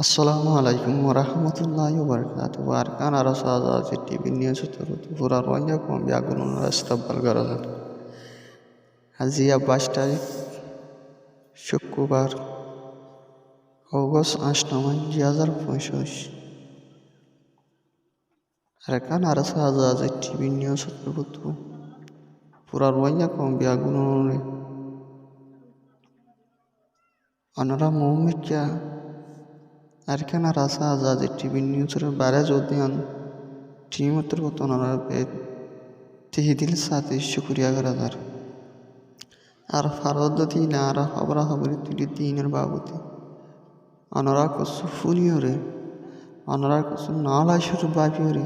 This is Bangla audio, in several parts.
আসসালামু আলাইকুম ওরহমতুল্লাহ বরকাত বারকান আর সাজা টিভি নিউজ পুরা রঞ্জা কম ব্যাগুন রাস্তাব্বাল গরজাত হাজিয়া বাইশ তারিখ, শুক্রবার, অগস্ট আট নয়, দুই হাজার পঁয়ষট্টি আর কান আর সাজা টিভি নিউজ পুরা রঞ্জা কম ব্যাগুন অনরা Moumika Arkana rasa azad TV newsra bare jodiyan qiymati botonalar দিল সাথে sati shukriya garadar আর ফারদতি নারা হবরা হবরি তুলি দিনের বাবতি। অনরা কসু ফুলি হরে, অনরা কসু নলা শুরু বাবি হরে,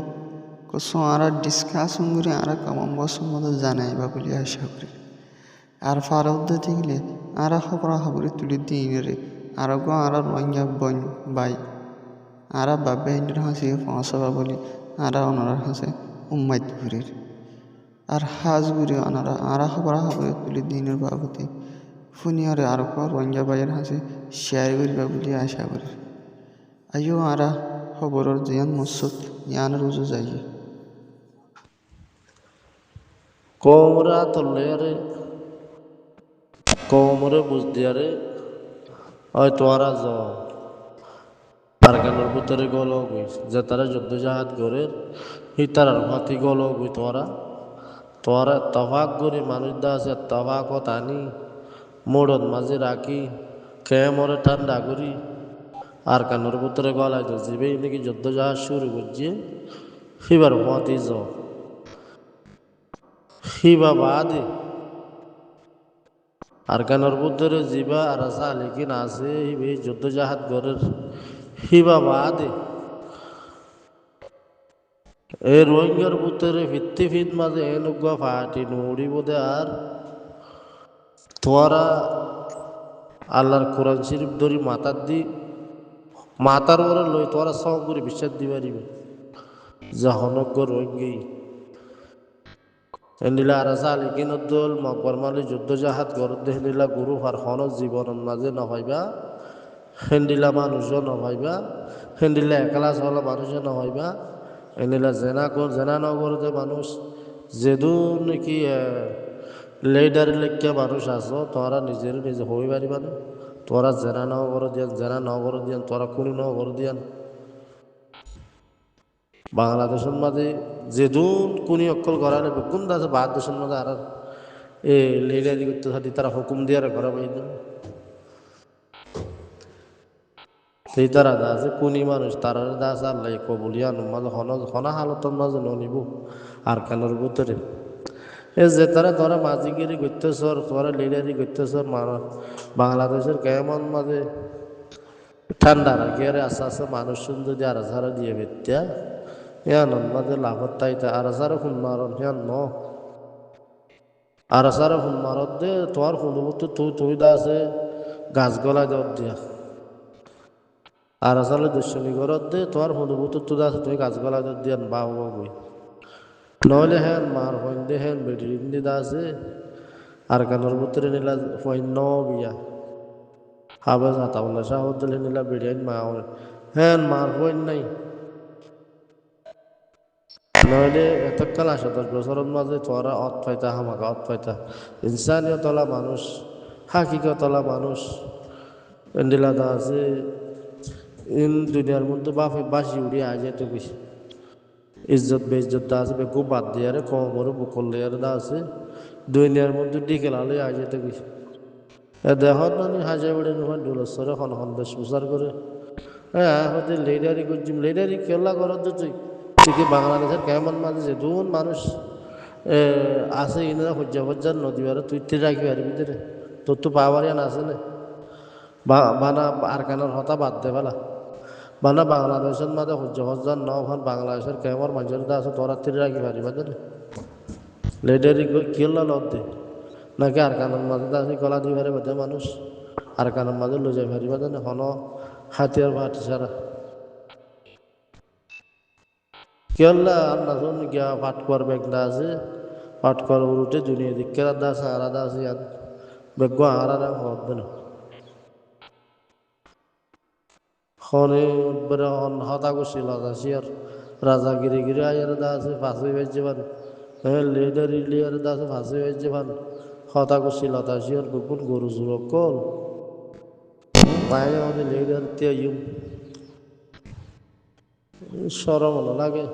কসু আরা ডিসকাশন করে আরা কামন বসম্মত জানাই বা বলে আশা করি। আর ফারদতি গেলে আরা হবরা হবরি তুলি দিন রে গো আর রঙা বন বাই। আর বাবে হিন্দুর হাসি পৌঁছাবা বলি, আর অনারা হাসে উম্মাইত ঘুরির আর হাজ ঘুরে অনারা, আর খবরা খবর তুলি দিনের বাবতে। ফুনিয়রে আর কো রঙা বাইয়ের হাসে শেয়ার করিবা বলি আশা করি। আইও আরা খবরের জিয়ান মসুদ ইয়ান রুজু যাইয়ে। কোমরা তল্লেয়ারে কোমরে বুঝদিয়ারে ওই তোরা জ আরগানোর ভিতরে গল গুই, যে তারা যুদ্ধ জাহাজ করে, হি তারার মাতি গল গুই তোরা। তোরা তফাক করে, মানুষ আছে তফাক তানি মোড়ত মাঝে রাখি কে মরে ঠান্ডা করি। আর কানোর ভিতরে গলায় তো যাবে নাকি যুদ্ধ জাহাজ শুরু করছে, হিবার মাতি জ বাদে আর কানোর ভিতরে জিবা আর আসা লিখিন আছে, হিবে যুদ্ধ জাহাজ ঘরের হিবা বাদে এই রোহিঙ্গার ভিতরে ভিত্তি ভিত মাঝে এনুগা ফাটি নুড়ি বোধে আর তোরা আল্লাহর কোরআন শরীফ ধরি মাতার দি, মাতার ওরা লই তোরা সব করে বিশ্বাস দিবারিবে। যা হনজ্ঞ রোহিঙ্গি। হেন্দিলা আরাসা আলিকিন উদ্দুল মকবর মালি যুদ্ধ জাহাজ গরদ হেন্দিলা গুরু ফার হন জীবনের মাঝে নহইবা হেন্দিলা মানুষও নহইবা হেন্দিলা একলা চলা মানুষও নহইবা হেন্দিলা জেনা কর জেনা নগরতে মানুষ। যেদু নাকি লেডার লেখিয়া মানুষ আছো তোরা নিজের নিজে হই পারিবা না তোরা জেনা নগর দিয়ান, জেনা নগর দিয়ান তোরা কোন নগর দিয়ান। বাংলাদেশের মাঝে যেদুন কোনি অক্কল করালে কোন দাসে বাদ দেশের মাঝে আর এ লেডারি করতে থাকি, তারা হুকুম দিয়ার ঘর বাইন সেই তারা দাসে কোনি মানুষ, তারা দাস আল্লাহ কবুলিয়ান মাঝে হন, হনা হালতর মাঝে ননিব আর কানোর ভিতরে। এ যে তারা তোরা মাঝিগিরি করতেছর তোরা লিডারি করতেছর বাংলাদেশের কেমন মাঝে ঠান্ডা রাখি আরে আস্তে আস্তে মানুষ যদি আর ঝাড়া দিয়ে বেত্যা ইয়ান মাঝে লাভত তাইতে আর ঝাড়া খুন মারন ইয়ান ন আর ঝাড়া খুন মারত দে তোমার খুনবতো তুই তুই দা আছে গাছ গলায় দেওয়ার দিয়া আর আসালে দুশ্মনী ঘরত দে তোমার খুনবতো তুই আছে তুই গাছ গলায় দেওয়ার দিয়া বা বাবা বই নহলে হ্যান মার হইন দে হ্যান বেটি দি দা আছে আর কানোর ভিতরে নিলা হইন ন বিয়া হাবে যাতাবলা সাহত দিলে নিলা বেড়িয়াইন মা হ্যান মার হইন নাই নইলে এতকাল আসে, দশ বছরের মাঝে তোরা অত পাইতা হামাকা অত পাইতা। ইনসানিও তলা মানুষ হাকিকা তলা মানুষ। এন্ডিলা দা আছে, ইন দুনিয়ার মধ্যে বাপে বাসি উড়ি আয় যেতে বেশি। ইজ্জত দা আছে বেকু বাদ দিয়ে আরে কম বড় বুকল লেয়ার দা আছে। দুনিয়ার মধ্যে ডিকে লালে আয় যেতে বেশি। দেহত নানি হাজে বেড়ে নহয় দুলসরে খন খন বেশ প্রচার করে। হ্যাঁ হতে লেডারি করছিম লেডারি কেলা করত তুই ঠিকই বাংলাদেশের কেমন মাঝে যে দুন মানুষ আছে ইনারা হজ্জা হজ্জার নদী আর তুই তে রাখি আর ভিতরে। তোর তো পাওয়ার ইয়ান আছে না। বানা আর কানার হতা বাদ দে ফেলা বানা বাংলাদেশের মাঝে সূর্য সজ্জার ন ওখান বাংলাদেশের কেমন মানুষের দা আছে, তোরা তিরি রাখি পারিবা জানে লেডারি কিল্লা লত দে নাকি আর কানের মাঝে দা আছে গলা দিবারে বাদে মানুষ, আর কানের মাঝে লই যাই পারিবা জানে হন হাতিয়ার ভাটি সারা কেল্লা আন্না শুন গিয়া পাট কর বেগদা আছে। পাট কর উঠে দুনিয়া দিকের দা আছে দা আছে ইয়াদ বেগ হদ দেন। খনে বরে হন হতা করছিল আছে আর রাজা গিরি গিরি আয়ার দা আছে ফাঁসি বেজে পান হ্যাঁ লিডার, লিয়ার দা আছে ফাঁসি বেজে পান হতা করছিল আছে আর বুকুন গরু জুরক কল পায়ে আমাদের লিডার তে সরম লাগে